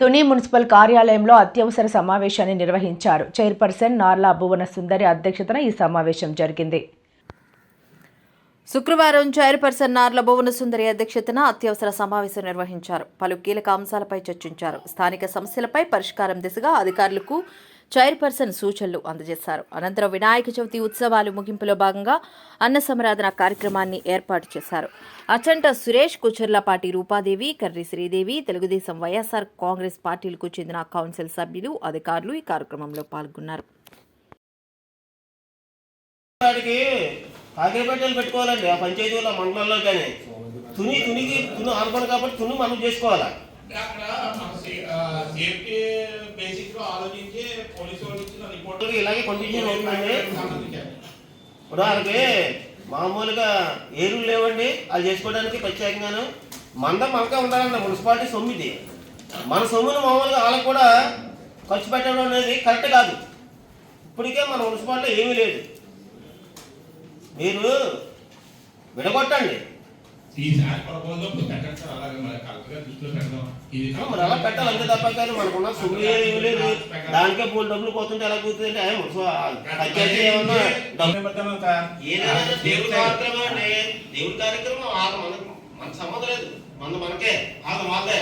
Tuni municipal కార్యాలయంలో అత్యవసర సమావేశాన్ని నిర్వహించారు. చైర్పర్సన్ నార్లా భువన సుందరి అధ్యక్షతన ఈ సమావేశం జరిగింది. శుక్రవారం చైర్పర్సన్ నార్ల భువన సుందరి అధ్యక్షతన అత్యవసర సమావేశం నిర్వహించారు. పలు కీలక అంశాలపై చర్చించారు. స్థానిక సమస్యలపై పరిష్కారం దిశగా అధికారులకు చైర్పర్సన్ సూచనలు అందజేశారు. అనంతరం వినాయక చవితి ఉత్సవాలు ముగింపులో భాగంగా అన్న సమరాధన కార్యక్రమాన్ని ఏర్పాటు చేశారు. అచంట సురేష్ కుచర్లపాటి రూపాదేవి కర్రి శ్రీదేవి తెలుగుదేశం వైఎస్ఆర్ కాంగ్రెస్ పార్టీలకు చెందిన కౌన్సిల్ సభ్యులు అధికారులు ఈ కార్యక్రమంలో పాల్గొన్నారు. వాడికి కాకిరిపేటలు పెట్టుకోవాలండి. ఆ పంచాయతీలో మండలంలో కానీ. తుని తునికి తుని ఆనుకోను కాబట్టి తుని మనం చేసుకోవాలా? ఆలోచించి ఇలాగే కంటిన్యూ అవుతుందండి ఉదాహరణకి మామూలుగా ఏరులు లేవండి అది చేసుకోవడానికి ప్రత్యేకంగాను. మంద మనకే ఉండాలండి మున్సిపాలిటీ సొమ్ము ఇది మన సొమ్మును మామూలుగా వాళ్ళకి కూడా ఖర్చు పెట్టడం అనేది కరెక్ట్ కాదు. ఇప్పటికే మన మున్సిపాలిటీ ఏమీ లేదు. మీరు విడగొట్టండి. ఈసారి ప్రపోజల్ పెట్టండి సార్ అలాగే మరి కరెక్ట్గా దృష్టిలో పెడదాం. ఇది మరి అలా పెట్టాలి అంతే తప్ప కానీ మనకున్న సొమ్ము లేదు. దానికే మూడు డబ్బులు పోతుంటే ఎలా కూర్చుంటే ఏమన్నా దేవుడి కార్యక్రమం అండి. దేవుడి కార్యక్రమం వాళ్ళ మన మన సంబంధం లేదు. మన మనకే. వాళ్ళ వాళ్ళే.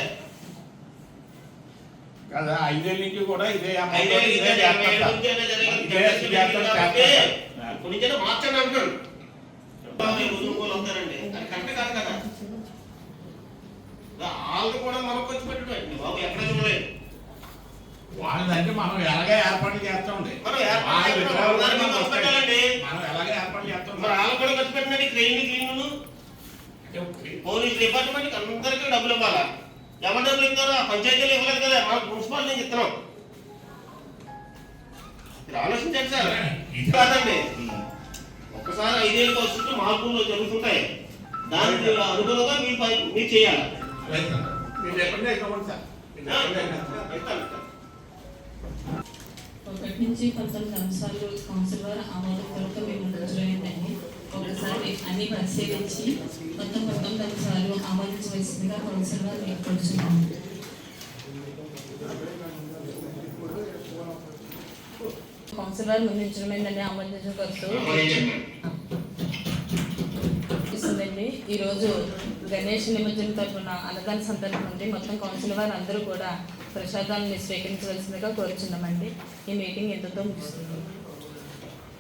కదా ఐదేళ్ళ నుంచి కూడా ఇదే ఐదేళ్ళు. నుంచి మార్చండి అంటున్నాను వాళ్ళకి కూడా మనకు వచ్చి పెట్టడం బాబు ఎక్కడ చూడలేదు. వాళ్ళదంటే మనం ఎలాగే ఏర్పాట్లు మనం వాళ్ళ చేస్తాం. ఖర్చు. పెట్టాలండి. మనం ఎలాగే ఏర్పాట్లు చేస్తాం. మరి వాళ్ళు కూడా ఖర్చు పెట్టినట్టు క్లీన్ క్లీన్ పోలీస్ డిపార్ట్మెంట్కి అందరికీ డబ్బులు ఇవ్వాలా? ఎవరు డబ్బులు ఇస్తారో? ఆ పంచాయతీలు ఇవ్వలేదు కదా. మన మున్సిపాలిటీ నుంచి ఇస్తున్నాం మీరు ఆలోచించండి సార్. కాదండి. ఒక్కసారి ఐదేళ్ళకి వస్తుంటే మార్పులు జరుగుతుంటాయి. దానికి అనుగుణంగా మీరు మీరు చేయాలి. ఒకటి నుంచి పంతొమ్మిది అంశాలు కౌన్సిల్ వారు ఆమోదం కొరకు మేము ముందుంచలేదండి ఒకసారి అన్ని పరిశీలించి మొత్తం పంతొమ్మిది అంశాలు ఆమోదించవలసిందిగా కౌన్సిల్ వారు ఏర్పడుతున్నాము కౌన్సిల్ వారు ముందుంచడం ఏంటంటే ఆమోదించడం కొరకు ఇస్తుందండి. ఈరోజు గణేష్ నిమజ్జనం తరఫున అన్నదాన సందర్భం ఉంది. మొత్తం కౌన్సిల్ వారు అందరూ కూడా ప్రసాదాన్ని స్వీకరించవలసిందిగా కోరుచున్నామండి. ఈ మీటింగ్ ఎంతతో ముగిస్తుంది?